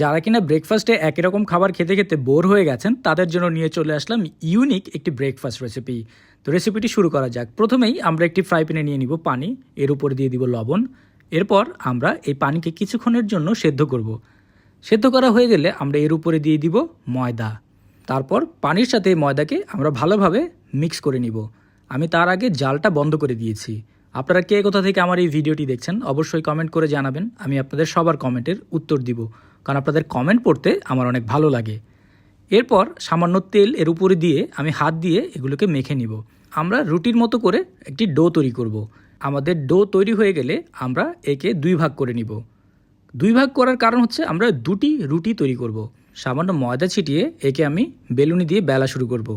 যারা কিনা ব্রেকফাস্টে একই রকম খাবার খেতে খেতে বোর হয়ে গেছেন, তাদের জন্য নিয়ে চলে আসলাম ইউনিক একটি ব্রেকফাস্ট রেসিপি তো রেসিপিটি শুরু করা যাক। প্রথমেই আমরা একটি ফ্রাই প্যানে নিয়ে নিব পানি, এর উপরে দিয়ে দিব লবণ। এরপর আমরা এই পানিকে কিছুক্ষণের জন্য সেদ্ধ করব। সেদ্ধ করা হয়ে গেলে আমরা এর উপরে দিয়ে দিব ময়দা। তারপর পানির সাথে এই ময়দাকে আমরা ভালোভাবে মিক্স করে নিব। আমি তার আগে জালটা বন্ধ করে দিয়েছি। আপনারা কে কোথা থেকে আমার এই ভিডিওটি দেখছেন, অবশ্যই কমেন্ট করে জানাবেন। আমি আপনাদের সবার কমেন্টের উত্তর দিব। কারণ আপনাদের কমেন্ট পড়তে আমার অনেক ভালো লাগে এরপর সামান্য তেল এর উপরে দিয়ে আমি হাত দিয়ে এগুলোকে মেখে নিব আমরা রুটির মতো করে একটি ডো তৈরি করব। আমাদের ডো তৈরি হয়ে গেলে আমরা একে দুই ভাগ করে নিব দুই ভাগ করার কারণ হচ্ছে আমরা দুটি রুটি তৈরি করব। সামান্য ময়দা ছিটিয়ে একে আমি বেলুনি দিয়ে বেলা শুরু করব।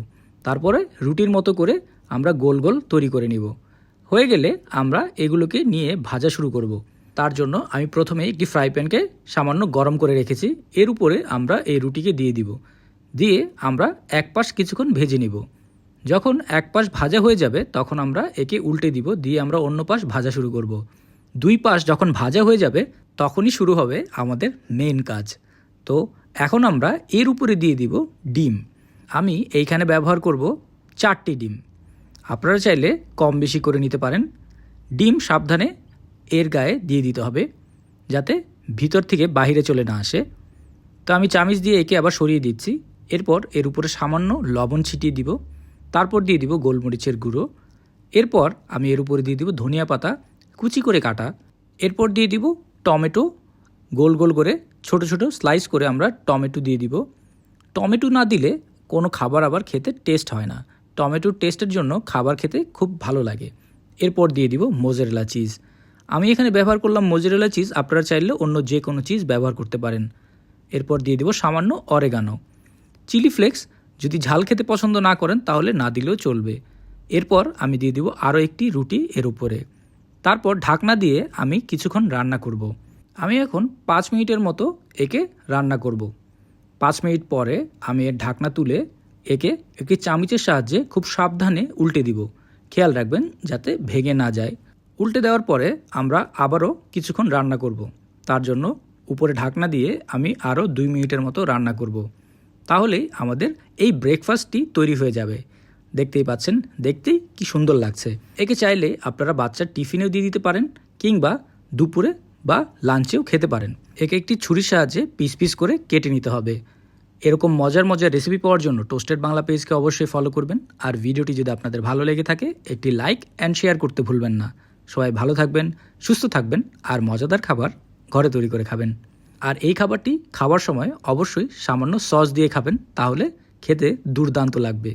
তারপরে রুটির মতো করে আমরা গোল গোল তৈরি করে নিব হয়ে গেলে আমরা এগুলোকে নিয়ে ভাজা শুরু করব। তার জন্য আমি প্রথমে একটি ফ্রাই প্যানকে সামান্য গরম করে রেখেছি। এর উপরে আমরা এই রুটিকে দিয়ে দিব। দিয়ে আমরা এক পাশ কিছুক্ষণ ভেজে নিব। যখন এক পাশ ভাজা হয়ে যাবে, তখন আমরা একে উল্টে দিব, দিয়ে আমরা অন্য পাশ ভাজা শুরু করব। দুই পাশ যখন ভাজা হয়ে যাবে, তখনই শুরু হবে আমাদের মেন কাজ। তো এখন আমরা এর উপরে দিয়ে দিব ডিম। আমি এইখানে ব্যবহার করব চারটি ডিম। আপনারা চাইলে কম বেশি করে নিতে পারেন। ডিম সাবধানে এর গায়ে দিয়ে দিতে হবে যাতে ভিতর থেকে বাহিরে চলে না আসে। তো আমি চামিচ দিয়ে একে আবার সরিয়ে দিচ্ছি। এরপর এর উপরে সামান্য লবণ ছিটিয়ে দিব। তারপর দিয়ে দিব গোলমরিচের গুঁড়ো। এরপর আমি এর উপরে দিয়ে দিব ধনিয়া পাতা, কুচি করে কাটা। এরপর দিয়ে দিব টমেটো, গোল গোল করে ছোট ছোট স্লাইস করে আমরা টমেটো দিয়ে দিব। টমেটো না দিলে কোনো খাবার আবার খেতে টেস্ট হয় না। টমেটোর টেস্টের জন্য খাবার খেতে খুব ভালো লাগে। এরপর দিয়ে দিব মোজারেলা চিজ। আমি এখানে ব্যবহার করলাম মোজারেলা চিজ আপনারা চাইলে অন্য যে কোনো চিজ ব্যবহার করতে পারেন। এরপর দিয়ে দিব সামান্য অরেগানো চিলি ফ্লেক্স যদি ঝাল খেতে পছন্দ না করেন, তাহলে না দিলেও চলবে। এরপর আমি দিয়ে দিব আরও একটি রুটি এর উপরে। তারপর ঢাকনা দিয়ে আমি কিছুক্ষণ রান্না করব। আমি এখন পাঁচ মিনিটের মতো একে রান্না করব। পাঁচ মিনিট পরে আমি এর ঢাকনা তুলে একে একটি চামিচের সাহায্যে খুব সাবধানে উল্টে দিব। খেয়াল রাখবেন যাতে ভেঙে না যায়। উল্টে দেওয়ার পরে আমরা আবারও কিছুক্ষণ রান্না করব। তার জন্য উপরে ঢাকনা দিয়ে আমি আরও দুই মিনিটের মতো রান্না করব। তাহলেই আমাদের এই ব্রেকফাস্টটি তৈরি হয়ে যাবে। দেখতেই পাচ্ছেন, দেখতেই কি সুন্দর লাগছে। একে চাইলে আপনারা বাচ্চার টিফিনেও দিয়ে দিতে পারেন, কিংবা দুপুরে বা লাঞ্চেও খেতে পারেন। একে একটি ছুরির সাহায্যে পিস পিস করে কেটে নিতে হবে। এরকম মজার মজার রেসিপি পাওয়ার জন্য টোস্টেড বাংলা পেজকে অবশ্যই ফলো করবেন। আর ভিডিওটি যদি আপনাদের ভালো লেগে থাকে, একটি লাইক অ্যান্ড শেয়ার করতে ভুলবেন না। সবাই ভালো থাকবেন, সুস্থ থাকবেন আর মজাদার খাবার ঘরে তৈরি করে খাবেন। আর এই খাবারটি খাওয়ার সময় অবশ্যই সামান্য সস দিয়ে খাবেন, তাহলে খেতে দুর্দান্ত লাগবে।